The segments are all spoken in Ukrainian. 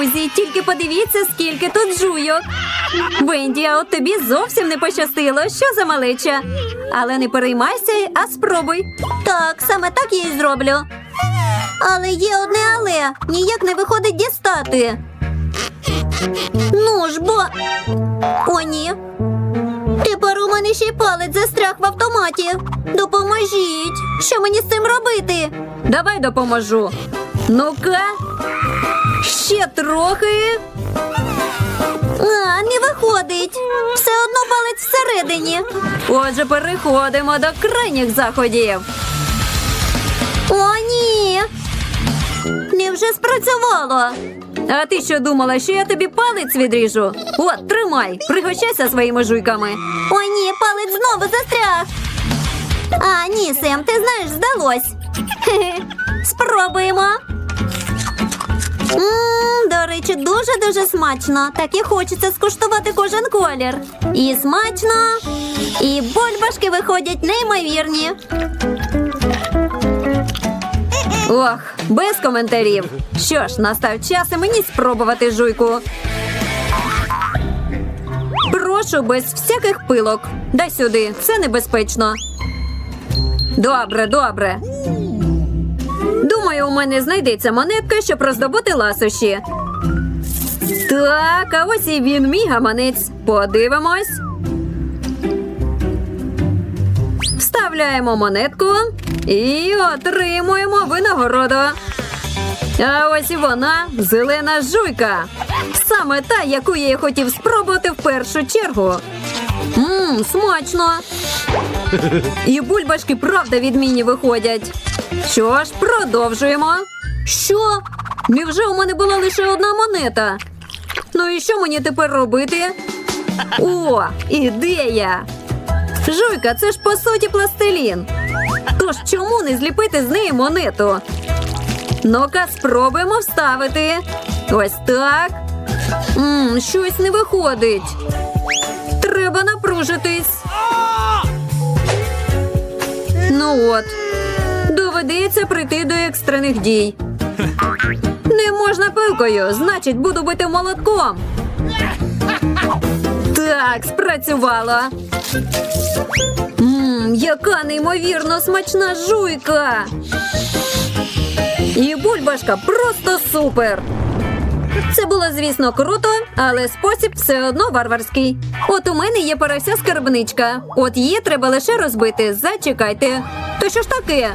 Друзі, тільки подивіться, скільки тут жуйок. Венді, а от тобі зовсім не пощастило. Що за малеча? Але не переймайся, а спробуй. Так, саме так я і зроблю. Але є одне але ніяк не виходить дістати. Ну ж бо. О, ні. Тепер у мене ще й палець застряг в автоматі. Допоможіть. Що мені з цим робити? Давай допоможу. Ну-ка. Ще трохи. А, не виходить. Все одно палець всередині. Отже, переходимо до крайніх заходів. О, ні. Невже спрацювало? А ти що думала, що я тобі палець відріжу? От, тримай, пригощайся своїми жуйками. О, ні, палець знову застряг. А, ні, Сем, ти знаєш, здалось. Хе-хе. Спробуємо. До речі, дуже-дуже смачно. Так і хочеться скуштувати кожен колір. І смачно, і бульбашки виходять неймовірні. Ох, без коментарів. Що ж, настав час і мені спробувати жуйку. Прошу без всяких пилок. Дай сюди, це небезпечно. Добре, добре. Думаю, у мене знайдеться монетка, щоб роздобути ласощі. Так, а ось і він, мій гаманець. Подивимось. Вставляємо монетку і отримуємо винагороду. А ось і вона зелена жуйка. Саме та, яку я хотів спробувати в першу чергу. Мм, смачно. І бульбашки правда відмінні виходять. Що ж, продовжуємо. Що? Невже у мене була лише одна монета? Ну і що мені тепер робити? О, ідея! Жуйка, це ж по суті пластилін. Тож чому не зліпити з неї монету? Ну-ка, спробуємо вставити. Ось так. Мм, щось не виходить. Треба напружитись. Ну от. Доведеться прийти до екстрених дій. Не можна пилкою, значить, буду бити молотком. Так, спрацювало. Мм, яка неймовірно смачна жуйка. І бульбашка просто супер. Це було, звісно, круто, але спосіб все одно варварський. От у мене є порося скарбничка. От її треба лише розбити. Зачекайте. То що ж таке?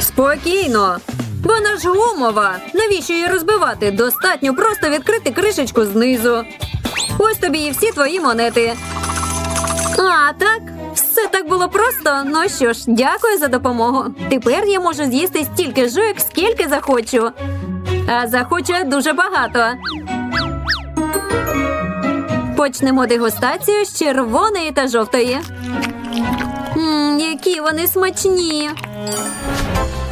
Спокійно. Вона ж гумова. Навіщо її розбивати? Достатньо просто відкрити кришечку знизу. Ось тобі і всі твої монети. А, так? Все так було просто. Ну що ж, дякую за допомогу. Тепер я можу з'їсти стільки жуйок, скільки захочу. А захочу дуже багато. Почнемо дегустацію з червоної та жовтої. Мм, які вони смачні.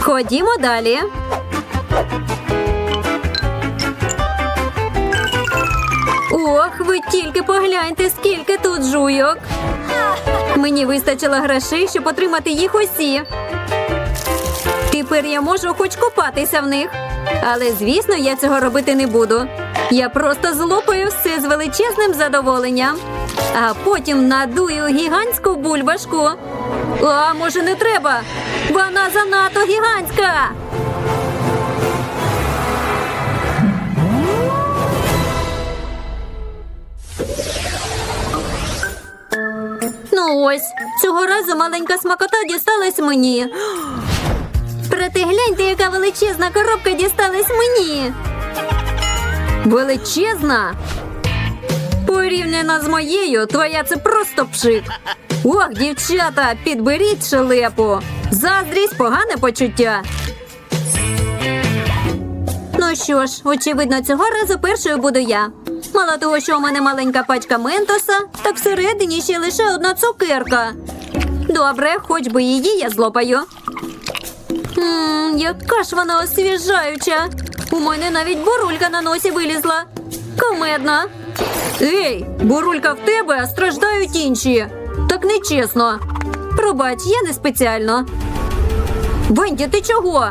Ходімо далі. Ох, ви тільки погляньте, скільки тут жуйок. Мені вистачило грошей, щоб отримати їх усі. Тепер я можу хоч купатися в них. Але, звісно, я цього робити не буду. Я просто злопаю все з величезним задоволенням, а потім надую гігантську бульбашку. А може не треба? Вона занадто гігантська. Ну ось, цього разу маленька смакота дісталась мені. Проте гляньте, яка величезна коробка дісталась мені. Величезна? Порівняно з моєю, твоя це просто пшик. Ох, дівчата, підберіть шелепу. Заздрість погане почуття. Ну що ж, очевидно, цього разу першою буду я. Мало того, що у мене маленька пачка ментоса, так всередині ще лише одна цукерка. Добре, хоч би її я злопаю. Ммм, яка ж вона освіжаюча. У мене навіть бурулька на носі вилізла. Комедно. Ей, бурулька в тебе, а страждають інші. Так нечесно. Пробач, я не спеціально. Венді, ти чого?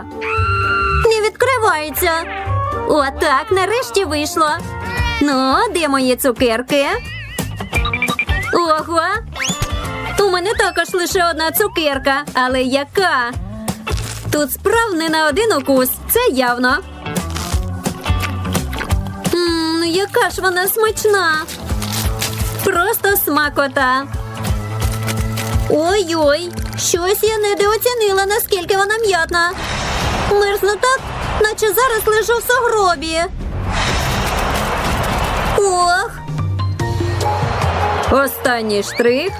Не відкривається. Отак, нарешті вийшло. Ну, де мої цукерки? Ого! У мене також лише одна цукерка, але яка? Тут справ не на один укус, це явно. Ммм, яка ж вона смачна. Просто смакота. Ой-ой, щось я недооцінила, наскільки вона м'ятна. Мерзну так, наче зараз лежу в сугробі. Ох. Останній штрих.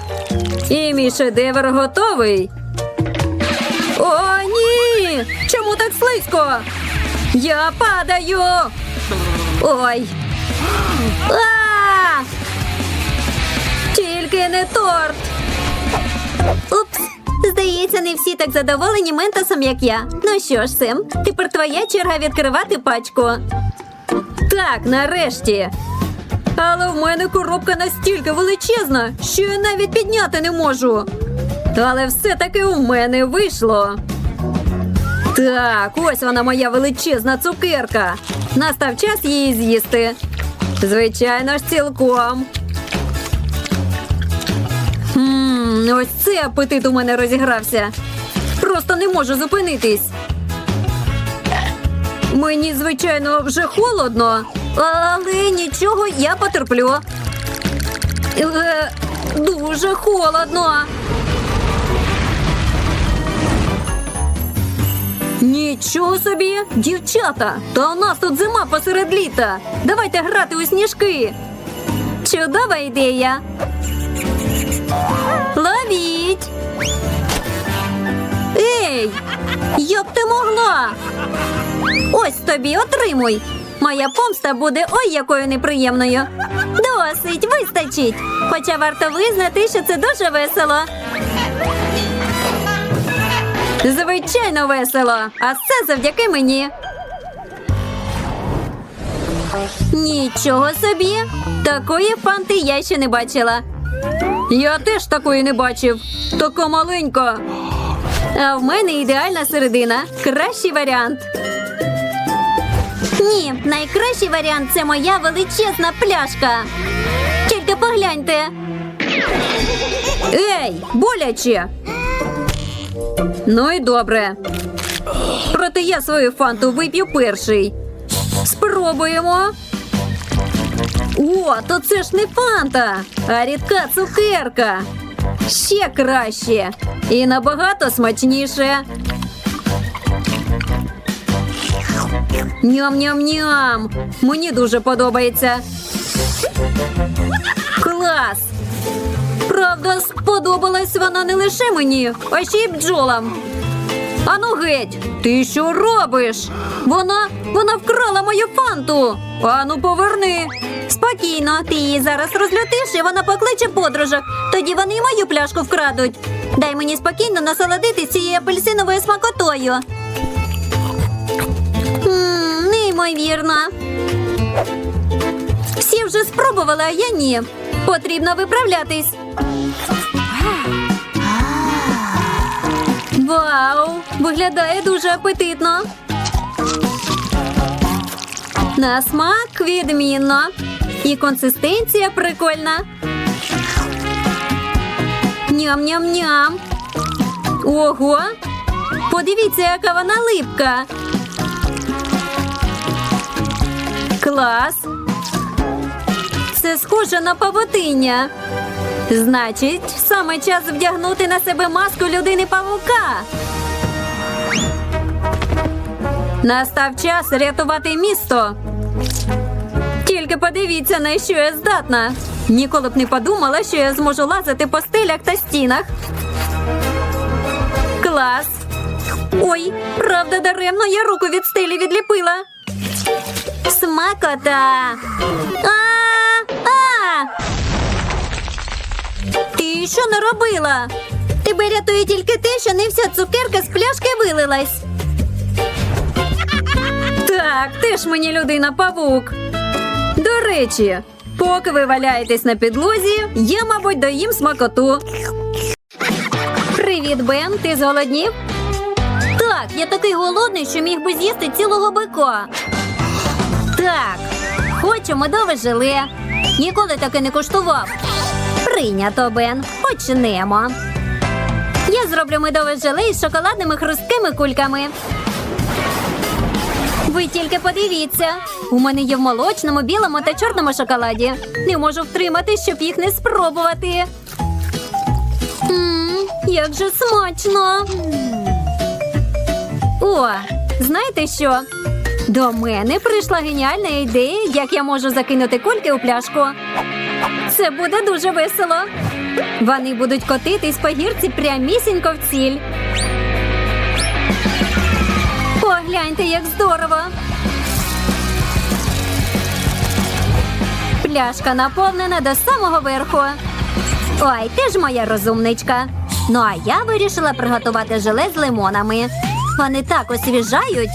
І мій шедевр готовий. О, ні! Чому так слизько? Я падаю. Ой. А! Тільки не торт. Упс. Здається, не всі так задоволені ментосом, як я. Ну що ж, Сем, тепер твоя черга відкривати пачку. Так, нарешті. Але в мене коробка настільки величезна, що я навіть підняти не можу. Але все-таки у мене вийшло. Так, ось вона моя величезна цукерка. Настав час її з'їсти. Звичайно ж, цілком. Ммм, ось це апетит у мене розігрався. Просто не можу зупинитись. Мені, звичайно, вже холодно, але нічого я потерплю. Е, дуже холодно. Нічого собі, дівчата! Та у нас тут зима посеред літа. Давайте грати у сніжки. Чудова ідея. Ловіть! Ей! Як ти могла? Ось тобі отримуй. Моя помста буде ой якою неприємною. Досить, вистачить. Хоча варто визнати, що це дуже весело. Звичайно, весело. А це завдяки мені. Нічого собі. Такої фанти я ще не бачила. Я теж такої не бачив. Така маленька. А в мене ідеальна середина. Кращий варіант. Ні, найкращий варіант це моя величезна пляшка. Тільки погляньте. Ей, боляче. Ну і добре. Проте я свою фанту вип'ю перший. Спробуємо. О, то це ж не фанта, а рідка цукерка. Ще краще і набагато смачніше. Ням-ням-ням. Мені дуже подобається. Клас! Правда, сподобалась вона не лише мені, а ще й бджолам. Ану геть, ти що робиш? Вона вона вкрала мою фанту. Ану, поверни. Спокійно, ти її зараз розлютиш, і вона покличе подружок. Тоді вони й мою пляшку вкрадуть. Дай мені спокійно насолодитись цією апельсиновою смакотою. Неймовірно. Всі вже спробували, а я ні. Потрібно виправлятись. Вау! Виглядає дуже апетитно. На смак відмінно. І консистенція прикольна. Ням-ням-ням. Ого! Подивіться, яка вона липка. Клас. Це схоже на павутиння. Значить, саме час вдягнути на себе маску людини павука. Настав час рятувати місто. Тільки подивіться, на що я здатна. Ніколи б не подумала, що я зможу лазити по стелях та стінах. Клас. Ой, правда, даремно я руку від стелі відліпила. Смакота. А! А! Ти що наробила? Тебе рятує тільки те, що не вся цукерка з пляшки вилилась. Так, ти ж мені людина павук. До речі, поки ви валяєтесь на підлозі, я, мабуть, доїм смакоту. Привіт, Бен. Ти зголоднів? Так, я такий голодний, що міг би з'їсти цілого бика. Так, хочу медове желе. Ніколи таке не куштував. Прийнято, Бен. Почнемо. Я зроблю медове желе із шоколадними хрусткими кульками. Ви тільки подивіться. У мене є в молочному, білому та чорному шоколаді. Не можу втримати, щоб їх не спробувати. Мм, як же смачно. О, знаєте що? До мене прийшла геніальна ідея, як я можу закинути кульки у пляшку. Це буде дуже весело. Вони будуть котитись по гірці прямісінько в ціль. Погляньте, як здорово. Пляшка наповнена до самого верху. Ой, ти ж моя розумничка. Ну а я вирішила приготувати желе з лимонами. Вони так освіжають.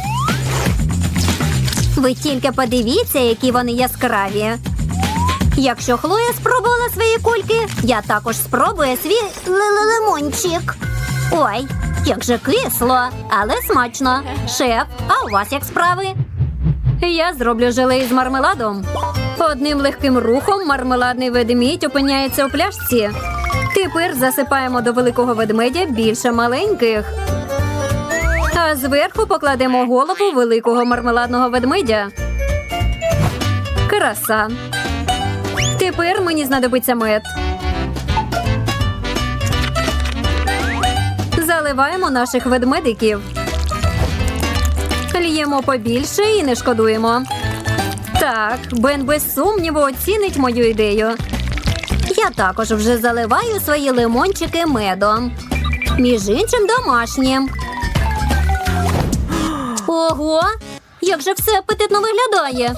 Ви тільки подивіться, які вони яскраві. Якщо Хлоя спробувала свої кульки, я також спробую свій лимончик. Ой, як же кисло, але смачно. Шеф, а у вас як справи? Я зроблю желе із мармеладом. Одним легким рухом мармеладний ведмідь опиняється у пляшці. Тепер засипаємо до великого ведмедя більше маленьких. А зверху покладемо голову великого мармеладного ведмедя. Краса. Тепер мені знадобиться мед. Заливаємо наших ведмедиків. Л'ємо побільше і не шкодуємо. Так, Бен без сумніву оцінить мою ідею. Я також вже заливаю свої лимончики медом. Між іншим домашнім. Ого, як же все апетитно виглядає.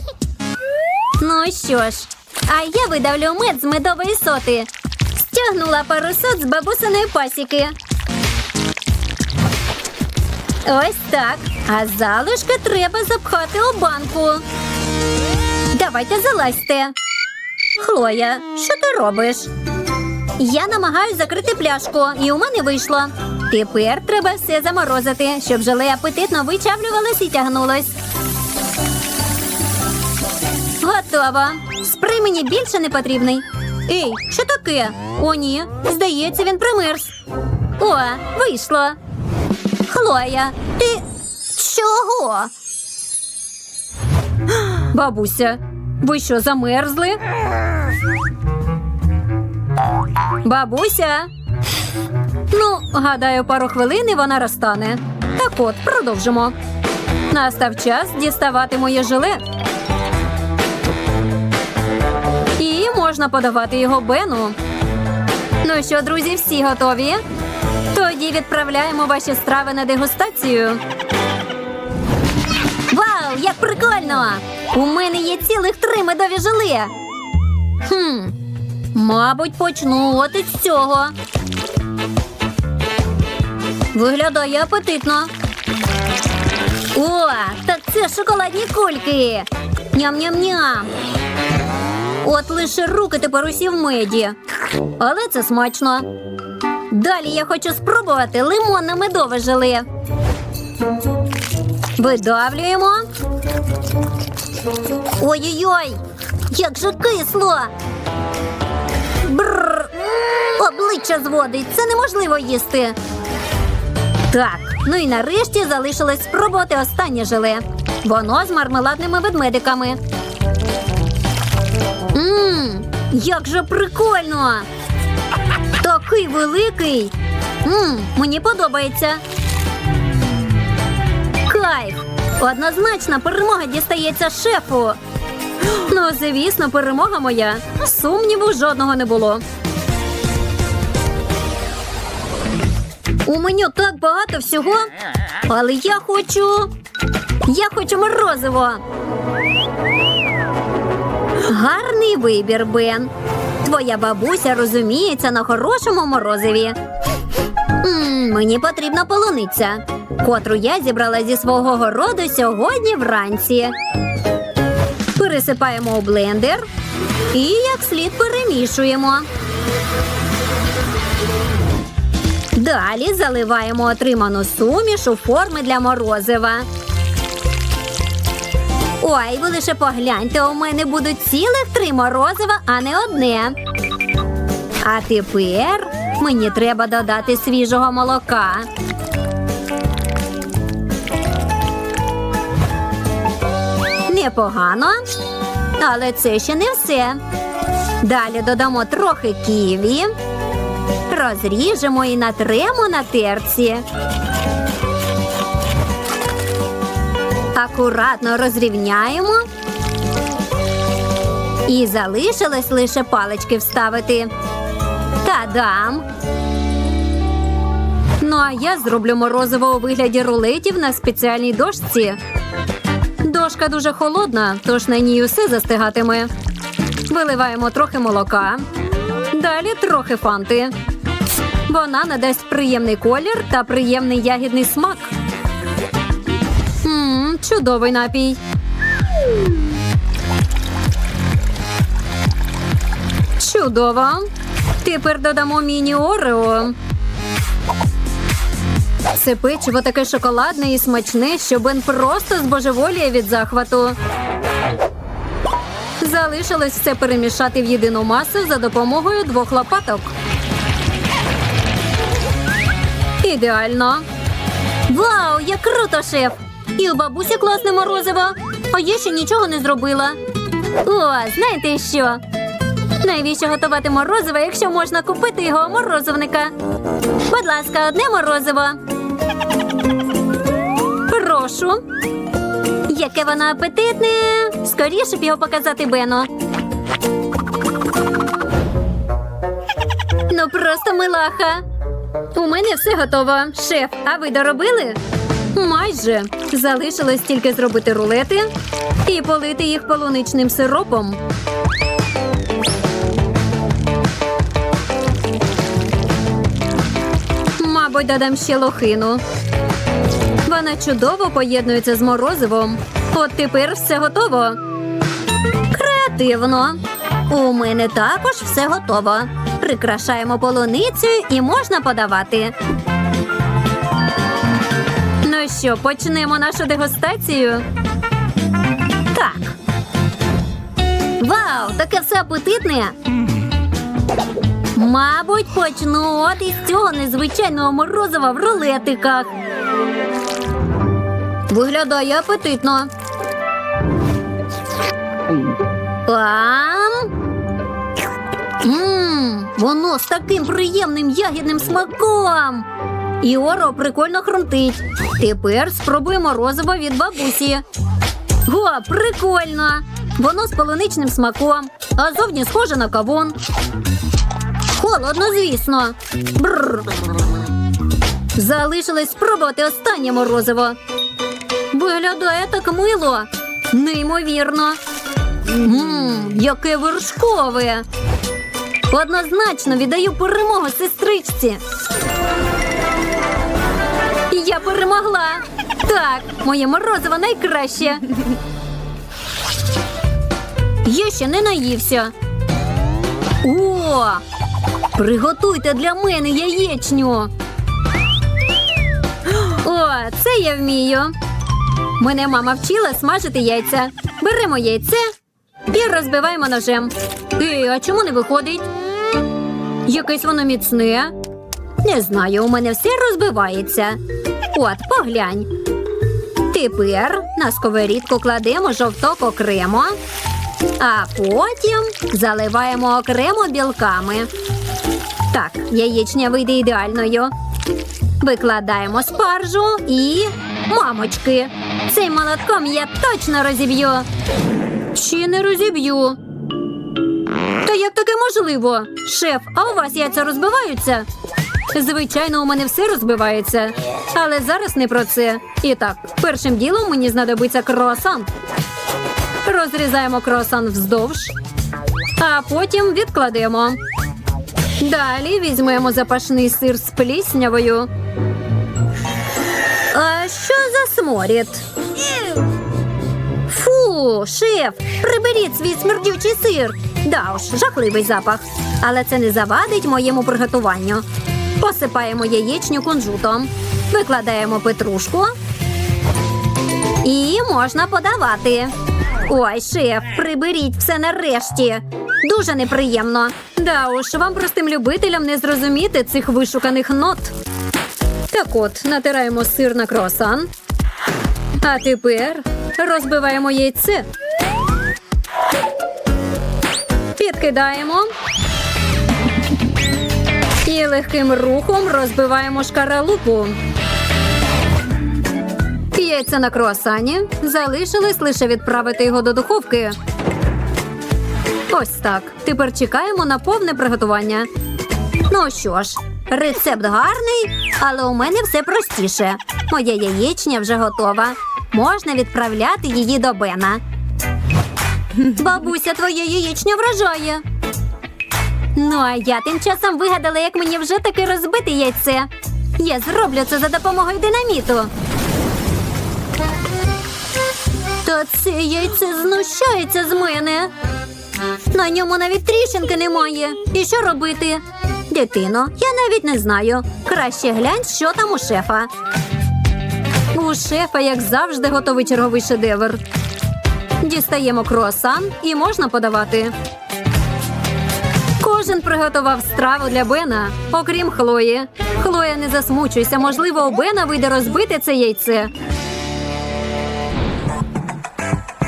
Ну що ж, а я видавлю мед з медової соти. Стягнула пару сот з бабусиної пасіки. Ось так. А залишки треба запхати у банку. Давайте залазьте. Хлоя, що ти робиш? Я намагаюся закрити пляшку, і у мене вийшло. Тепер треба все заморозити, щоб желе апетитно вичавлювалось і тягнулось. Готово. Спрей мені більше не потрібний. Ей, що таке? О, ні. Здається, він примерз. О, вийшло. Хлоя, ти чого? Бабуся, ви що, замерзли? Бабуся. Ну, гадаю, пару хвилин і вона розтане. Так от, продовжимо. Настав час діставати моє желе. І можна подавати його Бену. Ну що, друзі, всі готові? Тоді відправляємо ваші страви на дегустацію. Вау, як прикольно! У мене є цілих три медові желе. Хм, мабуть, почну от із цього. Виглядає апетитно. О, так це шоколадні кульки. Ням-ням-ням. От лише руки тепер усі в меді. Але це смачно. Далі я хочу спробувати лимонне медове желе. Видавлюємо. Ой-ой-ой! Як же кисло! Бррр! Обличчя зводить. Це неможливо їсти. Так, ну і нарешті залишилось спробувати останнє желе. Воно з мармеладними ведмедиками. Мм, як же прикольно! Такий великий. Мм, мені подобається. Кайф! Однозначно перемога дістається шефу. Ну, звісно, перемога моя. Сумніву жодного не було. У меню так багато всього, але я хочу. Я хочу морозиво. Гарний вибір, Бен. Твоя бабуся розуміється на хорошому морозиві. М, мені потрібна полуниця, котру я зібрала зі свого городу сьогодні вранці. Пересипаємо у блендер і як слід перемішуємо. Далі заливаємо отриману суміш у форми для морозива. Ой, ви лише погляньте, у мене будуть цілих три морозива, а не одне. А тепер мені треба додати свіжого молока. Непогано, але це ще не все. Далі додамо трохи ківі, розріжемо і натремо на терці. Акуратно розрівняємо. І залишилось лише палички вставити. Та-дам! Ну а я зроблю морозиво у вигляді рулетів на спеціальній дошці. Дошка дуже холодна, тож на ній усе застигатиме. Виливаємо трохи молока, далі трохи фанти. Вона надасть приємний колір та приємний ягідний смак. Чудовий напій. Чудово. Тепер додамо міні Орео. Це печиво таке шоколадне і смачне, що Бен просто збожеволіє від захвату. Залишилось все перемішати в єдину масу за допомогою двох лопаток. Ідеально. Вау, як круто, шеф! І у бабусі класне морозиво, а я ще нічого не зробила. О, знаєте що? Навіщо готувати морозиво, якщо можна купити його у морозивника? Будь ласка, одне морозиво. Прошу. Яке воно апетитне. Скоріше б його показати Бену. Ну просто милаха. У мене все готово. Шеф, а ви доробили? Майже. Залишилось тільки зробити рулети і полити їх полуничним сиропом. Мабуть, додам ще лохину. Вона чудово поєднується з морозивом. От тепер все готово. Креативно. У мене також все готово. Прикрашаємо полуницею і можна подавати. Ну що, почнемо нашу дегустацію? Так. Вау, таке все апетитне. Мабуть, почну от із цього незвичайного морозива в рулетиках. Виглядає апетитно. Ам. Мм, воно з таким приємним ягідним смаком. І оро прикольно хрумтить. Тепер спробуємо морозиво від бабусі. О, прикольно! Воно з полуничним смаком, а зовні схоже на кавун. Холодно, звісно. Бррр. Залишилось спробувати останнє морозиво. Виглядає так мило. Неймовірно. Ммм, яке вершкове. Однозначно віддаю перемогу сестричці. Я перемогла. Так, моє морозиво найкраще. Я ще не наївся. О! Приготуйте для мене яєчню. О, це я вмію. Мене мама вчила смажити яйця. Беремо яйце і розбиваємо ножем. Ей, а чому не виходить? Якесь воно міцне. Не знаю, у мене все розбивається. От, поглянь. Тепер на сковорідку кладемо жовток окремо, а потім заливаємо окремо білками. Так, яєчня вийде ідеальною. Викладаємо спаржу і мамочки. Цим молотком я точно розіб'ю. Чи не розіб'ю? Та як таке можливо? Шеф, а у вас яйця розбиваються? Звичайно, у мене все розбивається. Але зараз не про це. І так, першим ділом мені знадобиться круасан. Розрізаємо круасан вздовж, а потім відкладемо. Далі візьмемо запашний сир з пліснявою. А що за сморід? Фу, шеф, приберіть свій смердючий сир. Да уж, жахливий запах. Але це не завадить моєму приготуванню. Посипаємо яєчню кунжутом, викладаємо петрушку і можна подавати. Ой, шеф, приберіть все нарешті. Дуже неприємно. Да уж, вам простим любителям не зрозуміти цих вишуканих нот. Так от, натираємо сир на круасан. А тепер розбиваємо яйце. Підкидаємо. І легким рухом розбиваємо шкаралупу. Яйця на круасані. Залишилось лише відправити його до духовки. Ось так. Тепер чекаємо на повне приготування. Ну що ж, рецепт гарний, але у мене все простіше. Моя яєчня вже готова. Можна відправляти її до Бена. Бабуся, твоя яєчня вражає. Ну, а я тим часом вигадала, як мені вже таки розбити яйце. Я зроблю це за допомогою динаміту. Та це яйце знущається з мене. На ньому навіть тріщинки немає. І що робити? Дитино, я навіть не знаю. Краще глянь, що там у шефа. У шефа, як завжди, готовий черговий шедевр. Дістаємо круасан і можна подавати. Приготував страву для Бена, окрім Хлої. Хлоя, не засмучуйся, можливо, у Бена вийде розбити це яйце.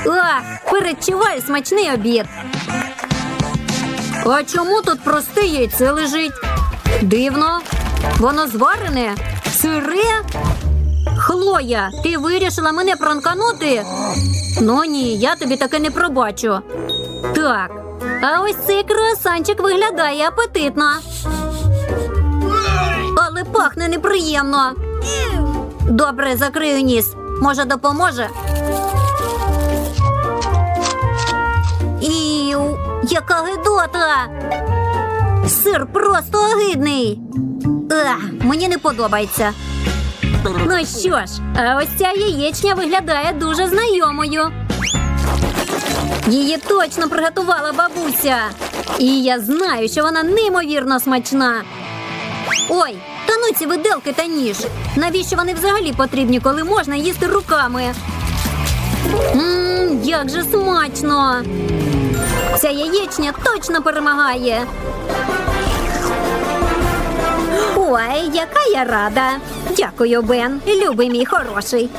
Ах, передчуваю смачний обід. А чому тут просте яйце лежить? Дивно. Воно зварене? Сире? Хлоя, ти вирішила мене пранканути? Ну ні, я тобі таке не пробачу. Так, а ось цей круасанчик виглядає апетитно. Але пахне неприємно. Добре, закрию ніс. Може, допоможе? Іу, яка гидота! Сир просто огидний. Ах, мені не подобається. Ну що ж, а ось ця яєчня виглядає дуже знайомою. Її точно приготувала бабуся. І я знаю, що вона неймовірно смачна. Ой, та ну ці виделки та ніж. Навіщо вони взагалі потрібні, коли можна їсти руками? Ммм, як же смачно! Ця яєчня точно перемагає. Ой, яка я рада. Дякую, Бен. Любий мій хороший.